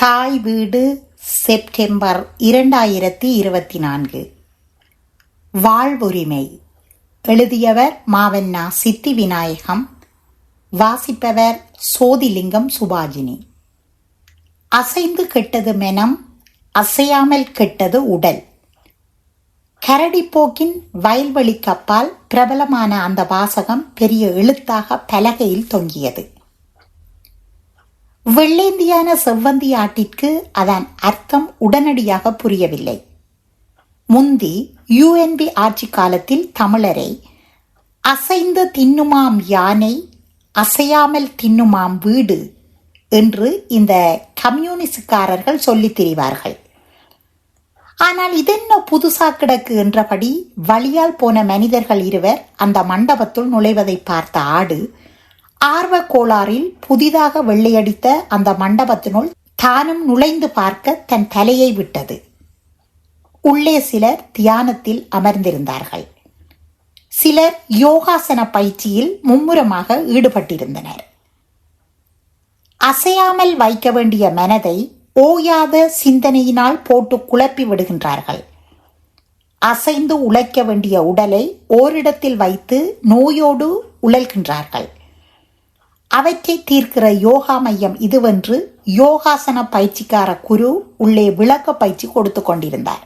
தாய் வீடு செப்டம்பர் இரண்டாயிரத்தி இருபத்தி நான்கு. வாழ்வுரிமை. எழுதியவர் மாவண்ணா சித்தி விநாயகம் வாசிப்பவர் சோதிலிங்கம் சுபாஜினி. அசைந்து கெட்டது மெனம் அசையாமல் கெட்டது உடல். கரடிப்போக்கின் வயல்வெளிக்கப்பால் பிரபலமான அந்த வாசகம் பெரிய எழுத்தாக பலகையில் தொங்கியது. வெள்ளேந்தியான செவ்வந்தி ஆட்டிற்கு அதன் அர்த்தம் உடனடியாக புரியவில்லை. முந்தி யுஎன்பி ஆட்சி காலத்தில் தமிழரை அசைந்து தின்னுமாம் யானை அசையாமல் தின்னுமாம் வீடு என்று இந்த கம்யூனிஸ்டுக்காரர்கள் சொல்லித் திரிவார்கள். ஆனால் இதென்ன புதுசா கிடக்கு என்றபடி வழியால் போன மனிதர்கள் இருவர் அந்த மண்டபத்துள் நுழைவதை பார்த்த ஆடு ஆர்வ கோளாறில் புதிதாக வெள்ளையடித்த அந்த மண்டபத்தினுள் தானும் நுழைந்து பார்க்க தன் தலையை விட்டது. உள்ளே சிலர் தியானத்தில் அமர்ந்திருந்தார்கள். சிலர் யோகாசன பயிற்சியில் மும்முரமாக ஈடுபட்டிருந்தனர். அசையாமல் வைக்க வேண்டிய மனதை ஓயாத சிந்தனையினால் போட்டு குழப்பி விடுகின்றார்கள். அசைந்து உழைக்க வேண்டிய உடலை ஓரிடத்தில் வைத்து நோயோடு உழல்கின்றார்கள். அவற்றை தீர்க்கிற யோகா மையம் இதுவென்று யோகாசன பயிற்சிக்கார குரு உள்ளே விளக்க பயிற்சி கொடுத்து கொண்டிருந்தார்.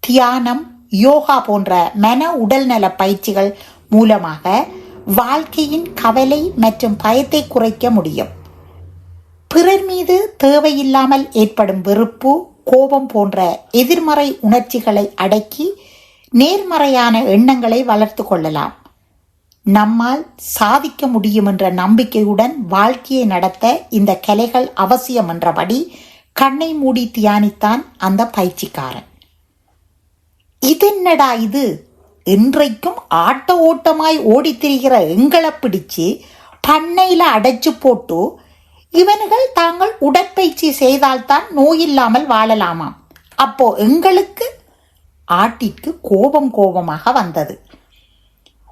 தியானம் யோகா போன்ற மன உடல்நல பயிற்சிகள் மூலமாக வாழ்க்கையின் கவலை மற்றும் பயத்தை குறைக்க முடியும். பிறர் மீது தேவையில்லாமல் ஏற்படும் வெறுப்பு கோபம் போன்ற எதிர்மறை உணர்ச்சிகளை அடக்கி நேர்மறையான எண்ணங்களை வளர்த்து கொள்ளலாம். நம்மால் சாதிக்க முடியும் என்ற நம்பிக்கையுடன் வாழ்க்கையை நடத்த இந்த கலைகள் அவசியம் என்றபடி கண்ணை மூடி தியானித்தான் அந்த பயிற்சிக்காரன். இதென்னடா இது? இன்றைக்கும் ஆட்ட ஓட்டமாய் ஓடித் திரிகிற எங்களை பிடிச்சு பண்ணையில் அடைச்சு போட்டு இவனுகள் தாங்கள் உடற்பயிற்சி செய்தால்தான் நோயில்லாமல் வாழலாமாம். அப்போ எங்களுக்கு ஆட்டிற்கு கோபம் கோபமாக வந்தது.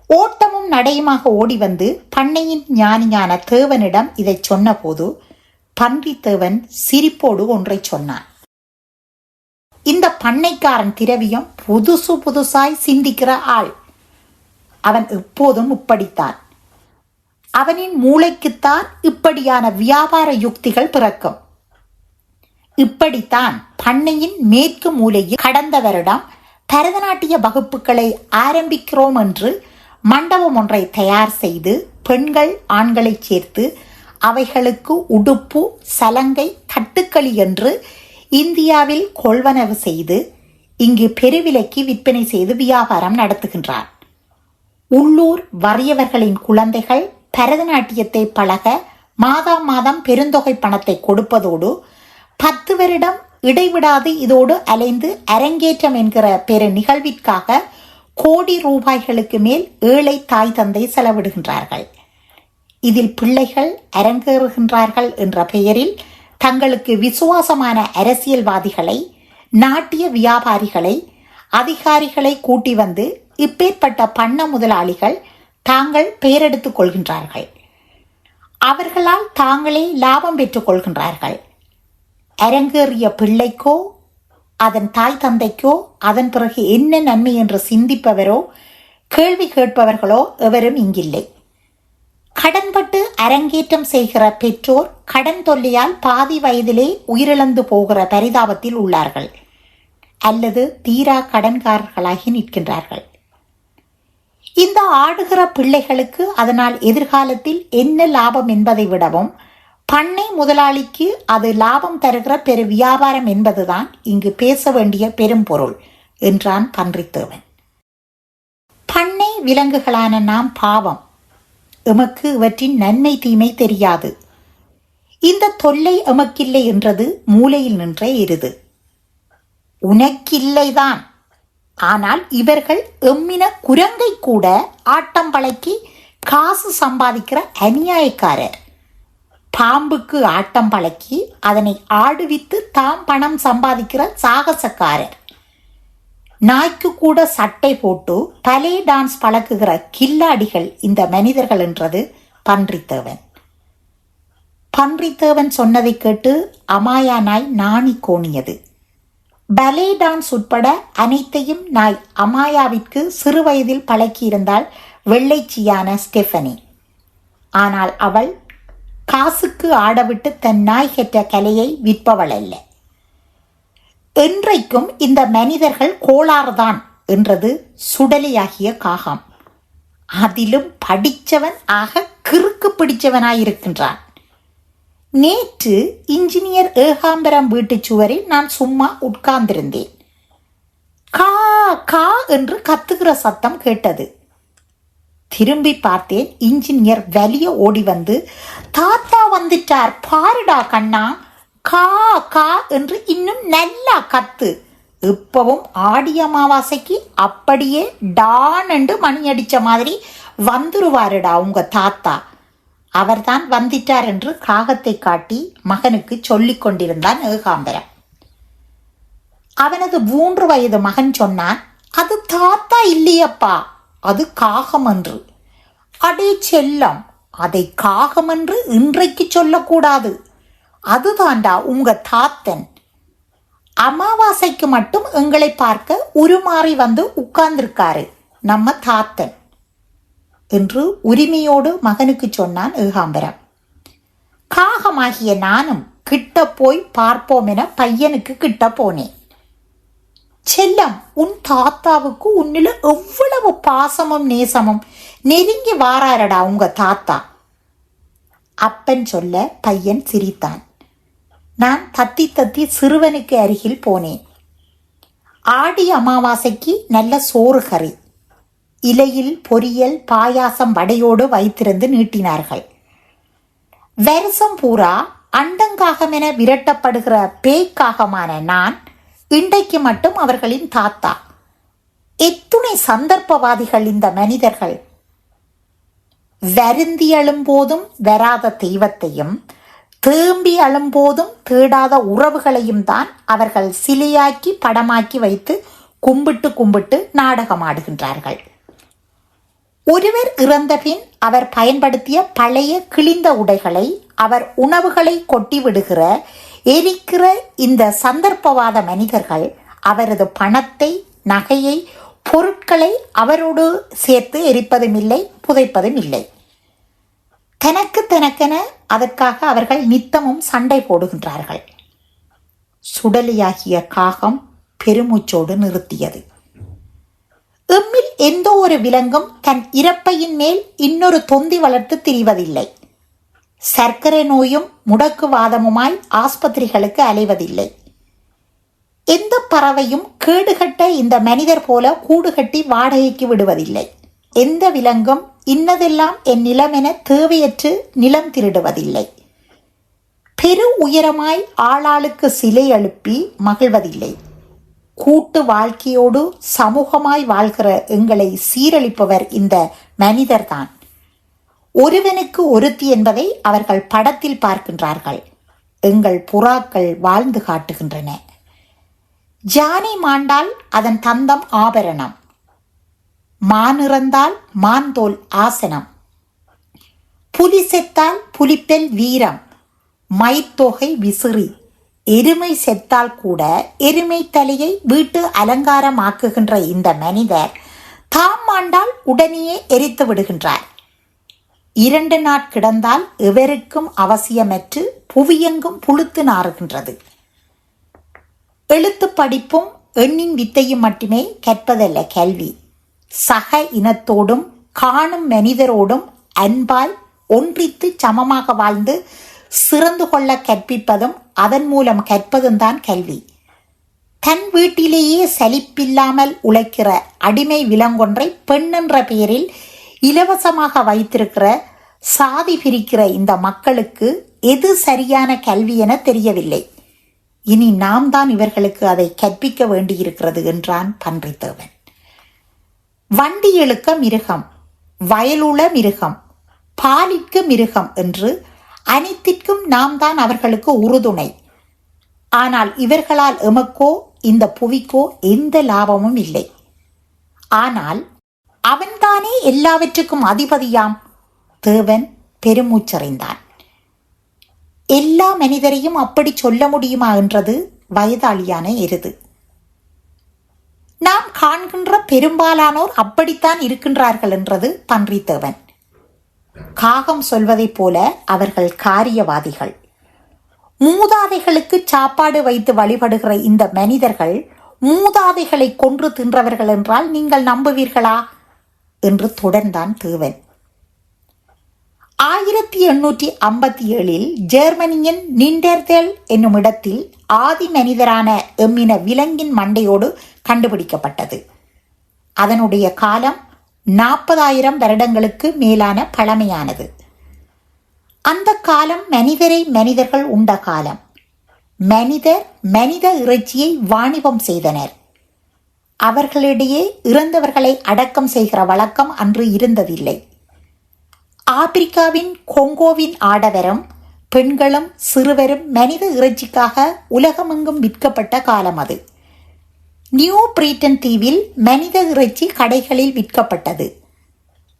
ஓட்டமும் நடையுமாக ஓடி வந்து பண்ணையின் ஞானியான தேவனிடம் இதை சொன்னபோது பன்றி தேவன் சிரிப்போடு ஒன்றை சொன்னான். இந்த பண்ணைக்காரன் திரவியம் புதுசு புதுசாய் சிந்திக்கிற ஆள். அவன் எப்போதும் இப்படித்தான். அவனின் மூளைக்குத்தான் இப்படியான வியாபார யுக்திகள் பிறக்கும். இப்படித்தான் பண்ணையின் மேற்கு மூலையில் கடந்த வருடம் பரதநாட்டிய வகுப்புகளை ஆரம்பிக்கிறோம் என்று மண்டபம் ஒன்றை தயார் செய்து பெண்கள் ஆண்களை சேர்த்து அவைகளுக்கு உடுப்பு சலங்கை தட்டுக்களி என்று இந்தியாவில் கொள்வனவு செய்து இங்கு பெருவிலைக்கு விற்பனை செய்து வியாபாரம் நடத்துகின்றார். உள்ளூர் வறியவர்களின் குழந்தைகள் பரதநாட்டியத்தை பழக மாதம் மாதம் பெருந்தொகை பணத்தை கொடுப்பதோடு பத்து வருடம் இடைவிடாது இதோடு அலைந்து அரங்கேற்றம் என்கிற பெரு நிகழ்விற்காக கோடி ரூபாய்களுக்கு மேல் ஏழை தாய் தந்தை செலவிடுகின்றார்கள். இதில் பிள்ளைகள் அரங்கேறுகின்றார்கள் என்ற பெயரில் தங்களுக்கு விசுவாசமான அரசியல்வாதிகளை நாட்டிய வியாபாரிகளை அதிகாரிகளை கூட்டி வந்து இப்பேற்பட்ட பண்ண முதலாளிகள் தாங்கள் பெயரெடுத்துக் கொள்கின்றார்கள். அவர்களால் தாங்களே லாபம் பெற்றுக் கொள்கின்றார்கள். அரங்கேறிய பிள்ளைக்கோ அதன் தாய் தந்தைக்கோ அதன் பிறகு என்ன நன்மை என்று சிந்திப்பவரோ கேள்வி கேட்பவர்களோ எவரும் இங்கில்லை. கடன்பட்டு அரங்கேற்றம் செய்கிற பெற்றோர் கடன் தொல்லையால் பாதி வயதிலே உயிரிழந்து போகிற பரிதாபத்தில் உள்ளார்கள். அல்லது தீரா கடன்காரர்களாகி நிற்கின்றார்கள். இந்த ஆடுகிற பிள்ளைகளுக்கு அதனால் எதிர்காலத்தில் என்ன லாபம் என்பதை விடவும் பண்ணை முதலாளிக்கு அது லாபம் தருகிற பெரு வியாபாரம் என்பதுதான் இங்கு பேச வேண்டிய பெரும் பொருள் என்றான் பன்றித்தேவன். பண்ணை விலங்குகளான நாம் பாவம். எமக்கு இவற்றின் நன்மை தீமை தெரியாது. இந்த தொல்லை எமக்கில்லை என்றது மூலையில் நின்ற இருது. உனக்கில்லைதான் ஆனால் இவர்கள் எம்மின குரங்கை கூட ஆட்டம் பழக்கி காசு சம்பாதிக்கிற அநியாயக்காரர். பாம்புக்கு ஆட்டம் பழக்கி அதனை ஆடுவித்து தாம் பணம் சம்பாதிக்கிற சாகசக்காரர். நாய்க்கு கூட சட்டை போட்டு பலே டான்ஸ் பழக்குகிற கில்லாடிகள் இந்த மனிதர்கள் என்றது பன்றித்தேவன். பன்றித்தேவன் சொன்னதைக் கேட்டு அமாயா நாய் நாணி கோணியது. பலே டான்ஸ் உட்பட அனைத்தையும் நாய் அமாயாவிற்கு சிறுவயதில் பழக்கியிருந்தாள் வெள்ளைச்சியான ஸ்டெஃபனி. ஆனால் அவள் காசுக்கு ஆடவிட்டு தன் நாய் கெற்ற கலையை விற்பவள் அல்ல என்றைக்கும் இந்த மனிதர்கள் கோளாறுதான் என்றது சுடலியாகிய காகம். அதிலும் படித்தவன் ஆக கிறுக்கு பிடிச்சவனாயிருக்கின்றான். நேற்று இன்ஜினியர் ஏகாம்பரம் வீட்டுச் சுவரில் நான் சும்மா உட்கார்ந்திருந்தேன். கா கா என்று கத்துகிற சத்தம் கேட்டது. திரும்பி பார்த்தேன். இன்ஜினியர் வெளிய ஓடி வந்து தாத்தா வந்துட்டார் பாருடா கண்ணா. கா கா என்று இன்னும் நல்லா கத்து. இப்பவும் ஆடி அமாவாசைக்கு அப்படியே டான் என்று மணி அடித்த மாதிரி வந்துருவாருடா உங்க தாத்தா. அவர்தான் வந்துட்டார் என்று காகத்தை காட்டி மகனுக்கு சொல்லிக் கொண்டிருந்தான் ஏகாம்பரம். அவனது மூன்று வயது மகன் சொன்னான் அது தாத்தா இல்லையப்பா. அது காகமன்று. அடே செல்லம் அதை காகம் என்று இன்றைக்கு சொல்லக்கூடாது. அதுதாண்டா உங்க தாத்தன். அமாவாசைக்கு மட்டும் எங்களை பார்க்க உருமாறி வந்து உட்கார்ந்திருக்காரு நம்ம தாத்தன் என்று உரிமையோடு மகனுக்கு சொன்னான் ஏகாம்பரம். காகமாகிய நானும் கிட்ட போய் பார்ப்போம் என பையனுக்கு கிட்ட போனேன். செல்லம் உன் தாத்தாவுக்கு உன்னில எவ்வளவு பாசமும் நேசமும் நெருங்கி வாராரடா உங்க தாத்தா. அப்பன் சொல்ல பையன் சிரித்தான். நான் தத்தி தத்தி சிறுவனுக்கு அருகில் போனேன். ஆடி அமாவாசைக்கு நல்ல சோறு கறி. இலையில் பொரியல் பாயாசம் வடையோடு வைத்திருந்து நீட்டினார்கள். வருஷம் பூரா அண்டங்காகமென விரட்டப்படுகிற பேய்க்காகமான நான் இன்றைக்கு மட்டும் அவர்களின் தாத்தா. எத்துணை சந்தர்ப்பவாதிகள் இந்த மனிதர்கள். வருந்தி அழும்போதும் வராத தெய்வத்தையும் தேம்பி அழும்போதும் தேடாத உறவுகளையும் தான் அவர்கள் சிலையாக்கி படமாக்கி வைத்து கும்பிட்டு கும்பிட்டு நாடகமாடுகின்றார்கள். ஒருவர் இறந்தபின் அவர் பயன்படுத்திய பழைய கிழிந்த உடைகளை அவர் உணவுகளை கொட்டி விடுகிற எரிக்கிற இந்த சந்தர்ப்பவாத மனிதர்கள் அவரது பணத்தை நகையை பொருட்களை அவரோடு சேர்த்து எரிப்பதும் இல்லை புதைப்பதும் இல்லை. தனக்கு தனக்கென அதற்காக அவர்கள் நித்தமும் சண்டை போடுகின்றார்கள். சுடலியாகிய காகம் பெருமூச்சோடு நிறுத்தியது. எம்மில் எந்த ஒரு விலங்கும் தன் இறப்பையின் மேல் இன்னொரு தொந்தி வளர்த்து திரிவதில்லை. சர்க்கரை நோயும் முடக்குவாதமுமாய் ஆஸ்பத்திரிகளுக்கு அலைவதில்லை. எந்த பறவையும் கேடுகட்ட இந்த மனிதர் போல கூடு கட்டி வாடகைக்கு விடுவதில்லை. எந்த விலங்கும் இன்னதெல்லாம் என் நிலமென தேவையற்று நிலம் திருடுவதில்லை. பெரு உயரமாய் ஆளாளுக்கு சிலை எழுப்பி மகிழ்வதில்லை. கூட்டு வாழ்க்கையோடு சமூகமாய் வாழ்கிற எங்களை சீரழிப்பவர் இந்த மனிதர்தான். ஒருவனுக்கு ஒருத்தி என்பதை அவர்கள் படத்தில் பார்க்கின்றார்கள். எங்கள் புறாக்கள் வாழ்ந்து காட்டுகின்றன. ஜானை மாண்டால் அதன் தந்தம் ஆபரணம். மானிறந்தால் மாந்தோல் ஆசனம். புலி செத்தால் புலிப்பெல் வீரம். மைத்தொகை விசிறி. எருமை செத்தால் கூட எருமை தலையை வீட்டு அலங்காரமாக்குகின்ற இந்த மனிதர் தாம் மாண்டால் உடனேயே எரித்து விடுகின்றார். இரண்டு நாட் கிடந்தால் எவருக்கும் அவசியமற்று புவியெங்கும் புழுத்து நாறுகின்றது. எழுத்து படிப்பும் எண்ணின் வித்தையும் மட்டுமே கற்பதல்ல கல்வி. சக இனத்தோடும் காணும் மனிதரோடும் அன்பாய் ஒன்றித்து சமமாக வாழ்ந்து சிறந்து கொள்ள கற்பிப்பதும் அதன் மூலம் கற்பதும் தான் கல்வி. தன் வீட்டிலேயே சலிப்பில்லாமல் உழைக்கிற அடிமை விலங்கொன்றை பெண் என்ற பெயரில் இலவசமாக வைத்திருக்கிற சாதி பிரிக்கிற இந்த மக்களுக்கு எது சரியான கல்வி என தெரியவில்லை. இனி நாம் தான் இவர்களுக்கு அதை கற்பிக்க வேண்டியிருக்கிறது என்றான் பன்றித்தேவன். வண்டி இழுக்க மிருகம் வயலுள மிருகம் பாலிற்கு மிருகம் என்று அனைத்திற்கும் நாம் தான் அவர்களுக்கு உறுதுணை. ஆனால் இவர்களால் எமக்கோ இந்த புவிக்கோ எந்த லாபமும் இல்லை. ஆனால் அவன்தானே எல்லாவற்றுக்கும் அதிபதியாம். தேவன் பெருமூச்சறிந்தான் எல்லா மனிதரையும் அப்படி சொல்ல முடியுமா என்றது வயதாளியான எருது. நாம் காண்கின்ற பெரும்பாலானோர் அப்படித்தான் இருக்கின்றார்கள் என்றது பன்றித்தேவன் காகம் சொல்வதைப் போல அவர்கள் காரியவாதிகள். மூதாதைகளுக்கு சாப்பாடு வைத்து வழிபடுகிற இந்த மனிதர்கள் மூதாதைகளை கொன்று தின்றவர்கள் என்றால் நீங்கள் நம்புவீர்களா? என்று தொடர்ந்தான் தேவன். ஆயிரத்தி எண்ணூற்றி ஐம்பத்தி ஏழில் ஜெர்மனியின் நிண்டர்தேல் என்னும் இடத்தில் ஆதி மனிதரான எம்மின விலங்கின் மண்டையோடு கண்டுபிடிக்கப்பட்டது. அதனுடைய காலம் நாற்பதாயிரம் வருடங்களுக்கு மேலான பழமையானது. அந்த காலம் மனிதரை மனிதர்கள் உண்ட காலம். மனிதர் மனித இறைச்சியை வாணிபம் செய்தனர். அவர்களிடையே இறந்தவர்களை அடக்கம் செய்கிற வழக்கம் அன்று இருந்ததில்லை. ஆப்பிரிக்காவின் கொங்கோவின் ஆடவரும் பெண்களும் சிறுவரும் மனித இறைச்சிக்காக உலகமெங்கும் விற்கப்பட்ட காலம் அது. நியூ பிரிட்டன் தீவில் மனித இறைச்சி கடைகளில் விற்கப்பட்டது.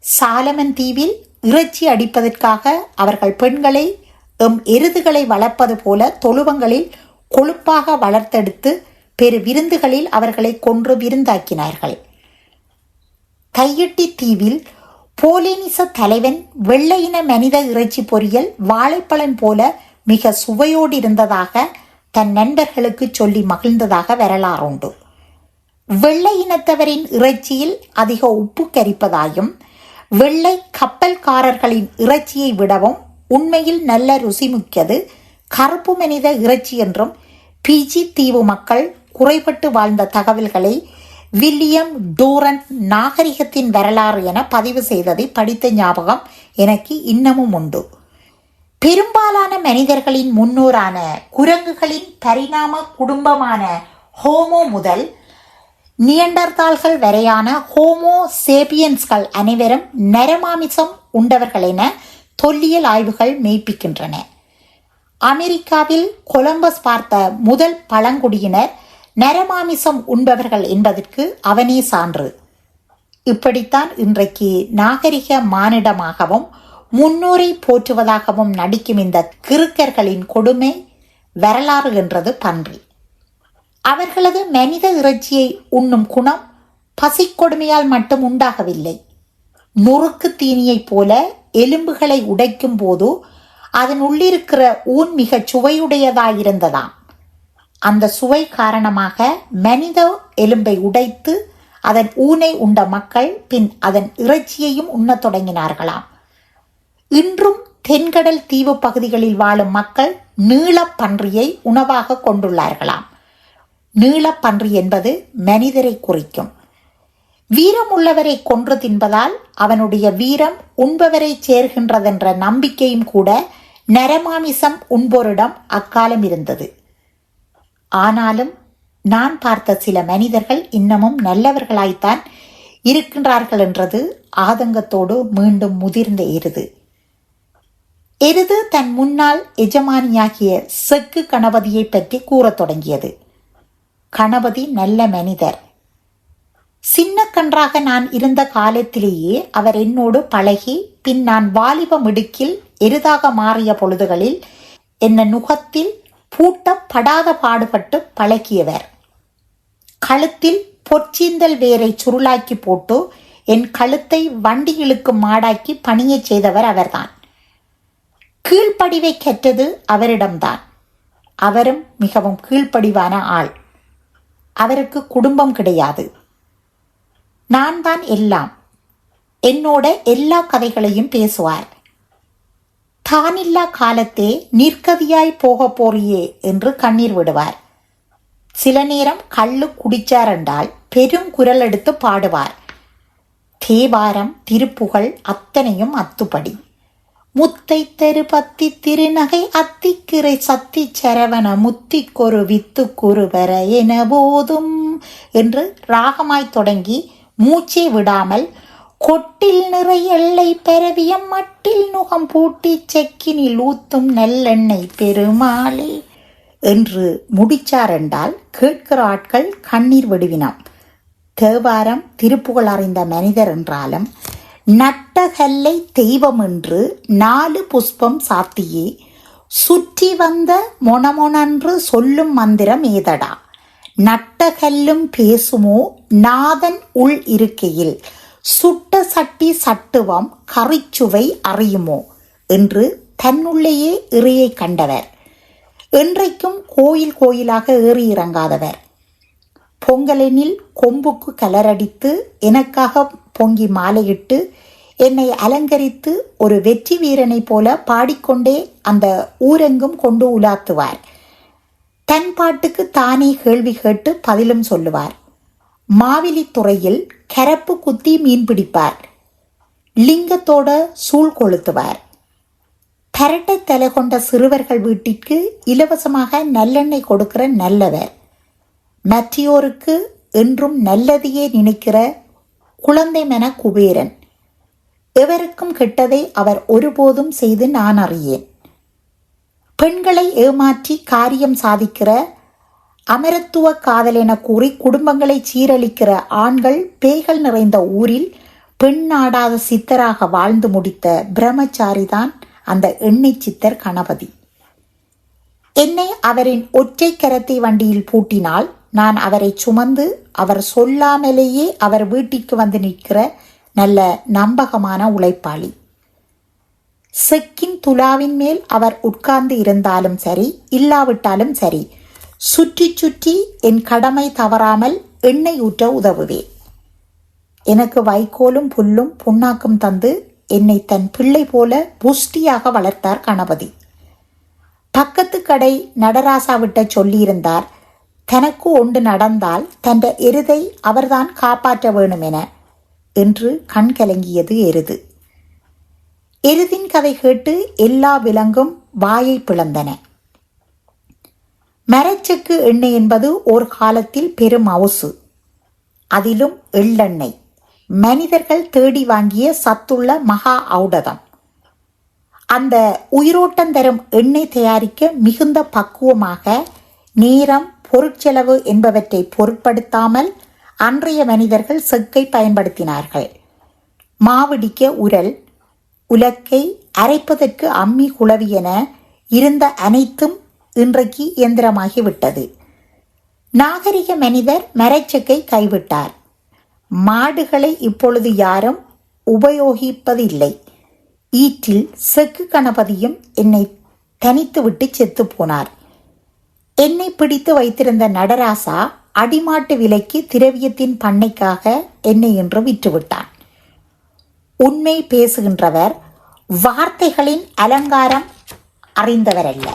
சாலமன் தீவில் இறைச்சி அடிப்பதற்காக அவர்கள் பெண்களை எம் எருதுகளை வளர்ப்பது போல தொழுவங்களில் கொழுப்பாக வளர்த்தெடுத்து பெரு விருந்துகளில் அவர்களை கொன்று விருந்தாக்கினார்கள். கையெட்டி தீவில் போலினிச தலைவன் வெள்ளையின மனித இறைச்சி பொரியல் வாழைப்பழம் போல மிக சுவையோடு இருந்ததாக தன் நண்பர்களுக்கு சொல்லி மகிழ்ந்ததாக வரலாறுண்டு. வெள்ளை இனத்தவரின் இறைச்சியில் அதிக உப்பு கரிப்பதாயும் வெள்ளை கப்பல்காரர்களின் இறைச்சியை விடவும் உண்மையில் நல்ல ருசிமிக்கது கருப்பு மனித இறைச்சி என்றும் பிஜி தீவு மக்கள் குறைபட்டு வாழ்ந்த தகவல்களை வில்லியம் டூரன் நாகரிகத்தின் வரலாறு என பதிவு செய்ததை படித்த ஞாபகம் எனக்கு இன்னமும் உண்டு. பெரும்பாலான மனிதர்களின் முன்னோரான குரங்குகளின் பரிணாம குடும்பமான ஹோமோ முதல் நியண்டர்தாள்கள் வரையான ஹோமோ சேபியன்ஸ்கள் அனைவரும் நரமாமிசம் உண்டவர்கள் என தொல்லியல் ஆய்வுகள் மெய்ப்பிக்கின்றன. அமெரிக்காவில் கொலம்பஸ் பார்த்த முதல் பழங்குடியினர் நரமாமிசம் உண்பவர்கள் என்பதற்கு அவனே சான்று. இப்படித்தான் இன்றைக்கு நாகரிக மானிடமாகவும் முன்னோரை போற்றுவதாகவும் நடிக்கும் இந்த கிறுக்கர்களின் கொடுமை வரலாறு என்றது பன்றி. அவர்களது மனித இறைச்சியை உண்ணும் குணம் பசிக்கொடுமையால் மட்டும் உண்டாகவில்லை. நொறுக்கு தீனியைப் போல எலும்புகளை உடைக்கும் போது அதன் உள்ளிருக்கிற ஊன் மிகச் சுவையுடையதாயிருந்ததாம். அந்த சுவை காரணமாக மனித எலும்பை உடைத்து அதன் ஊனை உண்ட மக்கள் பின் அதன் இறைச்சியையும் உண்ணத் தொடங்கினார்களாம். இன்றும் தென்கடல் தீவு பகுதிகளில் வாழும் மக்கள் நீளப்பன்றியை உணவாக கொண்டுள்ளார்களாம். நீளப்பன்றி என்பது மனிதரை குறிக்கும். வீரம் உள்ளவரை கொன்று தின்பதால் அவனுடைய வீரம் உண்பவரை சேர்கின்றதென்ற நம்பிக்கையும் கூட நரமாமிசம் உண்போரிடம் அக்காலம் இருந்தது. ஆனாலும் நான் பார்த்த சில மனிதர்கள் இன்னமும் நல்லவர்களாய்த்தான் இருக்கின்றார்கள் என்றது ஆதங்கத்தோடு மீண்டும் முதிர்ந்த எருது. எருது தன் முன்னாள் எஜமானியாகிய செக்கு கணபதியை பற்றி கூறத் தொடங்கியது. கணபதி நல்ல மனிதர். சின்ன கன்றாக நான் இருந்த காலத்திலேயே அவர் என்னோடு பழகி பின் நான் வாலிப மிடுக்கில் எருதாக மாறிய பொழுதுகளில் என்ன நுகத்தில் பூட்டப்படாத பாடுபட்டு பழகியவர். கழுத்தில் பொற்சீந்தல் வேரை சுருளாக்கி போட்டு என் கழுத்தை வண்டி இழுக்கும் மாடாக்கி பணியச் செய்தவர் அவர்தான். கீழ்ப்படிவை கற்றது அவரிடம்தான். அவரும் மிகவும் கீழ்ப்படிவான ஆள். அவருக்கு குடும்பம் கிடையாது. நான் தான் எல்லாம். என்னோட எல்லா கதைகளையும் பேசுவார். தானில்லா காலத்தே நிற்கதியாய் போக போறியே என்று கண்ணீர் விடுவார். சில நேரம் கள்ளு குடிச்சார் என்றால் பெரும் குரல் எடுத்து பாடுவார். தேவாரம் திருப்புகழ் அத்தனையும் அத்துப்படி. முத்தை தெரு பத்தி திருநகை அத்திக்கிரை சத்தி சரவண முத்திக்கொரு வித்து வர என போதும் என்று ராகமாய் தொடங்கி மூச்சே விடாமல் கொட்டில் நிறை எல்லை பரவிய மட்டில் நுகம் பூட்டி செக்கினில் ஊத்தும் நெல்லெண்ணெய் பெருமாளே என்று முடிச்சார் என்றால் கேட்கிற ஆட்கள் கண்ணீர் விடுவினாம். தேவாரம் திருப்புகழ் அறிந்த மனிதர் என்றாலும் நட்டகல்லை தெய்வம் என்று நாலு புஷ்பம் சாத்தியே. சுற்றி வந்த மொனமொனன்று சொல்லும் மந்திரம் ஏதடா? நட்டகல்லும் பேசுமோ? நாதன் உள் இருக்கையில் சுட்ட சட்டி சட்டுவம் கறிச்சுவை அறியுமோ? என்று தன்னுள்ளேயே இறையை கண்டவர். என்றைக்கும் கோயில் கோயிலாக ஏறி இறங்காதவர். பொங்கலெனில் கொம்புக்கு கலரடித்து எனக்காக பொங்கி மாலையிட்டு என்னை அலங்கரித்து ஒரு வெற்றி வீரனைப் போல பாடிக்கொண்டே அந்த ஊரெங்கும் கொண்டு உலாத்துவார். தன் பாட்டுக்கு தானே கேள்வி கேட்டு பதிலும் சொல்லுவார். மாவிலித்துறையில் கரப்பு குத்தி மீன் பிடிப்பார். லிங்கத்தோட சூழ் கொளுத்துவார். பரட்டை தலை கொண்ட சிறுவர்கள் வீட்டிற்கு இலவசமாக நல்லெண்ணெய் கொடுக்கிற நல்லவர். மற்றியோருக்கு என்றும் நல்லதையே நினைக்கிற குழந்தை மன குபேரன். எவருக்கும் கெட்டதை அவர் ஒருபோதும் செய்து நான் அறியேன். பெண்களை ஏமாற்றி காரியம் சாதிக்கிற அமரத்துவ காதல் என கூறி குடும்பங்களை சீரழிக்கிற ஆண்கள் பேய்கள் நிறைந்த ஊரில் பெண் நாடாத சித்தராக வாழ்ந்து முடித்த பிரம்மச்சாரிதான் அந்த எண்ணெய் சித்தர் கணபதி. என்னை அவரின் ஒற்றை கரத்தை வண்டியில் பூட்டினால் நான் அவரை சுமந்து அவர் சொல்லாமலேயே அவர் வீட்டிற்கு வந்து நிற்கிற நல்ல நம்பகமான உழைப்பாளி. செக்கின் துலாவின் மேல் அவர் உட்கார்ந்து இருந்தாலும் சரி இல்லாவிட்டாலும் சரி சுற்றி சுற்றி என் கடமை தவறாமல் எண்ணெய் ஊற்ற உதவுவேன். எனக்கு வைக்கோலும் புல்லும் புண்ணாக்கும் தந்து என்னை தன் பிள்ளை போல புஷ்டியாக வளர்த்தார் கணபதி. பக்கத்து கடை நடராசா விட்ட சொல்லியிருந்தார் தனக்கு ஒன்று நடந்தால் தன் எருதை அவர்தான் காப்பாற்ற வேணுமென என்று கண் கலங்கியது எருது. எருதின் கதை கேட்டு எல்லா விலங்கும் வாயை பிளந்தன. மரச்செக்கு எண்ணெய் என்பது ஒரு காலத்தில் பெரும் அவுசு. அதிலும் எள்ளெண்ணெய். மனிதர்கள் தேடி வாங்கிய சத்துள்ள மகா ஔடதம். அந்த உயிரோட்டம் தரும் எண்ணெய் தயாரிக்க மிகுந்த பக்குவமாக நேரம் பொருட்செலவு என்பவற்றை பொருட்படுத்தாமல் அன்றைய மனிதர்கள் செக்கை பயன்படுத்தினார்கள். மாவிடிக்க உரல் உலக்கை அரைப்பதற்கு அம்மி குளவி என இருந்த அனைத்தும் இன்றைக்கு இயந்திரமாகிவிட்டது. நாகரிக மனிதர் மரைச்செக்கை கைவிட்டார். மாடுகளை இப்பொழுது யாரும் உபயோகிப்பதில்லை. ஈற்றில் செக்கு கணபதியும் என்னை தனித்துவிட்டு செத்து போனார். என்னை பிடித்து வைத்திருந்த நடராசா அடிமாட்டு விலைக்கு திரவியத்தின் பண்ணைக்காக என்னை என்று விற்றுவிட்டான். உண்மை பேசுகின்றவர் வார்த்தைகளின் அலங்காரம் அறிந்தவரல்ல.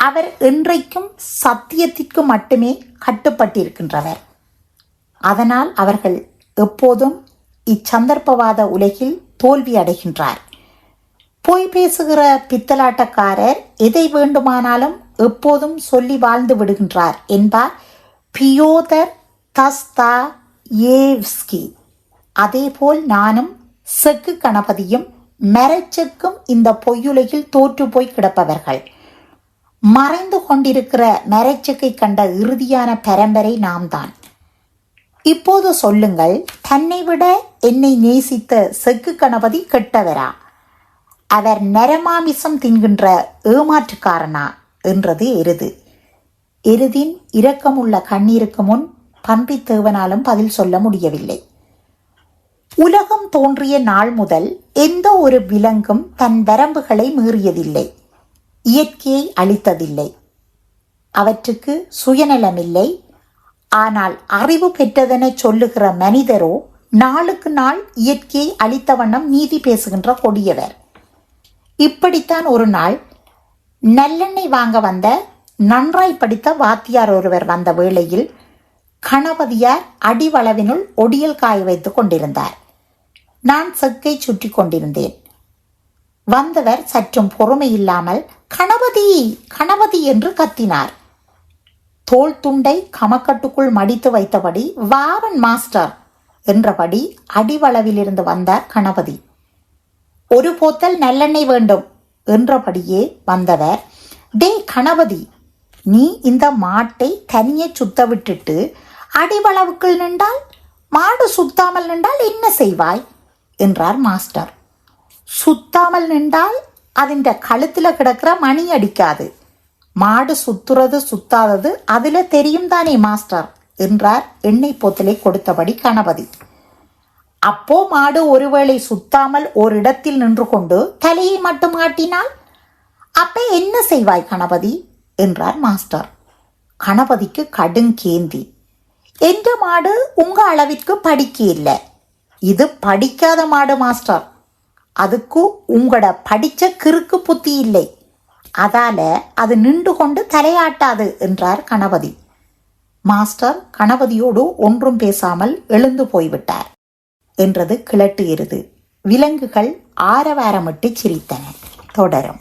அவர் என்றைக்கும் சத்தியத்திற்கு மட்டுமே கட்டுப்பட்டிருக்கின்றவர். அதனால் அவர்கள் எப்போதும் இச்சந்தர்ப்பவாத உலகில் தோல்வி அடைகின்றார். போய் பேசுகிற பித்தலாட்டக்காரர் எதை வேண்டுமானாலும் எப்போதும் சொல்லி வாழ்ந்து விடுகின்றார் என்பார் பியோதர் தஸ்தா ஏவ்ஸ்கி அதேபோல் நானும் செக்கு கணபதியும் மெரச்செக்கும் இந்த பொய்யுலகில் தோற்று போய் கிடப்பவர்கள். மறைந்து கொண்டிருக்கிற நரைச்சுக்கை கண்ட இறுதியான பரம்பரை நாம் தான் இப்போது சொல்லுங்கள் தன்னை விட என்னை நேசித்த செக்கு கணபதி கெட்டவரா? அவர் நரமாமிசம் தின்கின்ற ஏமாற்றுக்காரனா? என்றது எருது. எருதின் இரக்கமுள்ள கண்ணீருக்கு முன் பன்றி தேவனாலும் பதில் சொல்ல முடியவில்லை. உலகம் தோன்றிய நாள் முதல் எந்த ஒரு விலங்கும் தன் வரம்புகளை மீறியதில்லை. இயற்கையை அளித்ததில்லை. அவற்றுக்கு சுயநலமில்லை. ஆனால் அறிவு பெற்றதென சொல்லுகிற மனிதரோ நாளுக்கு நாள் இயற்கையை அளித்த வண்ணம் நீதி பேசுகின்ற கொடியவர். இப்படித்தான் ஒரு நாள் நல்லெண்ணெய் வாங்க வந்த நன்றாய் படித்த வாத்தியார் ஒருவர் வந்த வேளையில் கணபதியார் அடிவளவினுள் ஒடியல் காய வைத்துக் கொண்டிருந்தார். நான் செக்கை சுற்றி கொண்டிருந்தேன். வந்தவர் சற்றும் பொறுமை இல்லாமல் கணபதி கணபதி என்று கத்தினார். தோல் துண்டை கமக்கட்டுக்குள் மடித்து வைத்தபடி வாவன் மாஸ்டர் என்றபடி அடிவளவிலிருந்து வந்தார் கணபதி. ஒரு போத்தல் நல்லெண்ணெய் வேண்டும் என்றபடியே வந்தவர் டே கணபதி நீ இந்த மாட்டை தனியே சுத்த விட்டுட்டு அடிவளவுக்குள் நின்றால் மாடு சுத்தாமல் நின்றால் என்ன செய்வாய்? என்றார் மாஸ்டர். சுத்தாமல் நின்றால் அதிண்ட கழுத்தில் கிடக்கிற மணி அடிக்காது. மாடு சுத்துறது சுத்தாதது அதில் தெரியும் தானே மாஸ்டர்? என்றார் எண்ணெய் போத்தலை கொடுத்தபடி கணபதி. அப்போ மாடு ஒருவேளை சுத்தாமல் இடத்தில் நின்று கொண்டு தலையை மட்டும் ஆட்டினால்? அப்ப என்ன செய்வாய் கணபதி? என்றார் மாஸ்டர். கணபதிக்கு கடுங்கேந்தி எந்த மாடு உங்க அளவிற்கு படிக்க இல்லை இது படிக்காத மாடு மாஸ்டர். அதுக்கு உங்களோட படிச்ச கிறுக்கு புத்தி இல்லை. அதால அது நின்று கொண்டு தலையாட்டாது என்றார் கணபதி. மாஸ்டர் கணபதியோடு ஒன்றும் பேசாமல் எழுந்து போய்விட்டார். என்றது கிழட்டு எருது. விலங்குகள் ஆரவாரமிட்டு சிரித்தன. தொடரும்.